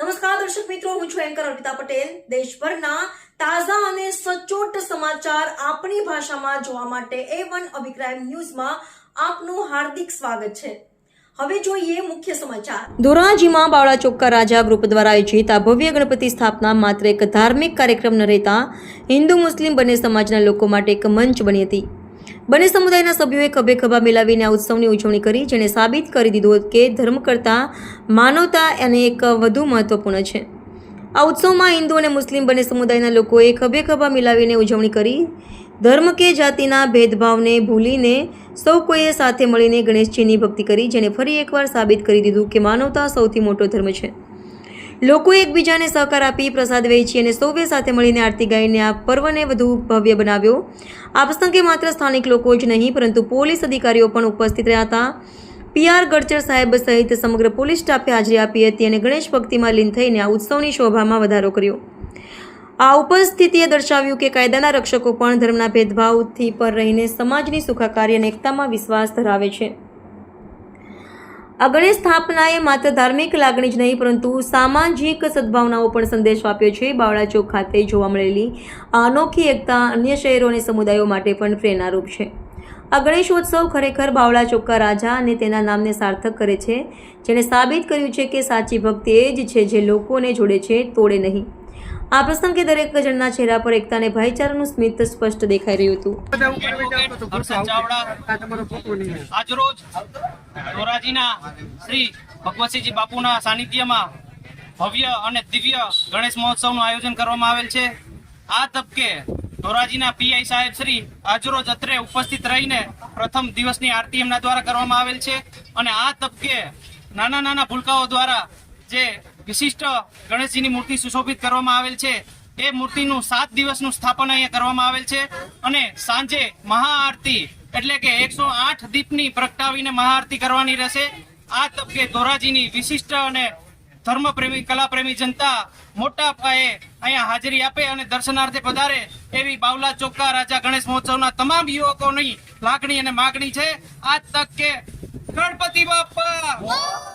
નમસ્કાર, દર્શક મિત્રો, હું છું એન્કર અર્પિતા પટેલ. દેશભરના તાજા અને સચોટ સમાચાર આપણી ભાષામાં જોવા માટે એ વન અભિપ્રાય ન્યૂઝમાં આપનું હાર્દિક સ્વાગત છે. હવે જોઈએ મુખ્ય સમાચાર. ધોરાજીમાં બાવળા ચોક્કા રાજા ગ્રુપ દ્વારા આયોજિત આ ભવ્ય ગણપતિ સ્થાપના માત્ર એક ધાર્મિક કાર્યક્રમ ન રહેતા હિન્દુ, મુસ્લિમ બંને સમાજના લોકો માટે એક મંચ બની હતી. બંને સમુદાયના સભ્યોએ ખભે ખભા મિલાવીને આ ઉત્સવની ઉજવણી કરી, જેણે સાબિત કરી દીધું કે ધર્મ કરતાં માનવતા અને એક વધુ મહત્વપૂર્ણ છે. આ ઉત્સવમાં હિન્દુ અને મુસ્લિમ બંને સમુદાયના લોકોએ ખભે ખભા મિલાવીને ઉજવણી કરી. ધર્મ કે જાતિના ભેદભાવને ભૂલીને સૌ કોઈએ સાથે મળીને ગણેશજીની ભક્તિ કરી જેને ફરી એકવાર સાબિત કરી દીધું કે માનવતા સૌથી મોટો ધર્મ છે. લોકોએ એકબીજાને સહકાર આપી પ્રસાદ વહેંચી અને સૌએ સાથે મળીને આરતી ગાઈને આ પર્વને વધુ ભવ્ય બનાવ્યો. આ પ્રસંગે માત્ર સ્થાનિક લોકો જ નહીં, પરંતુ પોલીસ અધિકારીઓ પણ ઉપસ્થિત રહ્યા હતા. પીઆર ગડચર સાહેબ સહિત સમગ્ર પોલીસ સ્ટાફે હાજરી આપી હતી અને ગણેશ ભક્તિમાં લીન થઈને આ ઉત્સવની શોભામાં વધારો કર્યો. આ ઉપસ્થિતિએ દર્શાવ્યું કે કાયદાના રક્ષકો પણ ધર્મના ભેદભાવથી પર રહીને સમાજની સુખાકારી અને એકતામાં વિશ્વાસ ધરાવે છે. આ સ્થાપનાએ માત્ર ધાર્મિક લાગણી જ નહીં, પરંતુ સામાજિક સદભાવનાઓ પણ સંદેશો આપ્યો છે. બાવળા ચોક ખાતે જોવા મળેલી અનોખી એકતા અન્ય શહેરો અને સમુદાયો માટે પણ પ્રેરણારૂપ છે. આ ખરેખર બાવળા ચોક્કા રાજા અને તેના નામને સાર્થક કરે છે, જેણે સાબિત કર્યું છે કે સાચી ભક્તિ એ જ છે જે લોકોને જોડે છે, તોડે નહીં. આ પ્રસંગે દરેક જણના ચહેરા પર એકતા ભાઈચારાનું સ્મિત સ્પષ્ટ દેખાઈ રહ્યું હતું. આજરોજ ધોરાજીના શ્રી ભગવતસિંહજી બાપુના સાનિધ્યમાં ભવ્ય અને દિવ્ય ગણેશ મહોત્સવનું આયોજન કરવામાં આવેલ છે આ તબકે ધોરાજીના પીઆઈ સાહેબ શ્રી આજરોજ અત્રે ઉપસ્થિત રહીને પ્રથમ દિવસની આરતી એમના દ્વારા કરવામાં આવેલ છે અને આ તબકે નાના નાના ભૂલકાઓ દ્વારા જે વિશિષ્ટ ગણેશજીની મૂર્તિ સુશોભિત કરવામાં આવેલ છે. એ મૂર્તિનું સાત દિવસનું સ્થાપન અહીંયા કરવામાં આવેલ છે અને સાંજે મહાઆરતી એટલે કે એકસો આઠ દીપની પ્રગટાવીને મહાઆરતી કરવાની રહેશે. આ તબકે ધોરાજીની વિશિષ્ટ અને ધર્મપ્રેમી, કલાપ્રેમી જનતા મોટા પાયે અહીંયા હાજરી આપે અને દર્શનાર્થે પધારે એવી બાવલા ચોક્કા રાજા ગણેશ મહોત્સવના તમામ યુવકોની લાગણી અને માગણી છે. આ તકે ગણપતિ બાપા!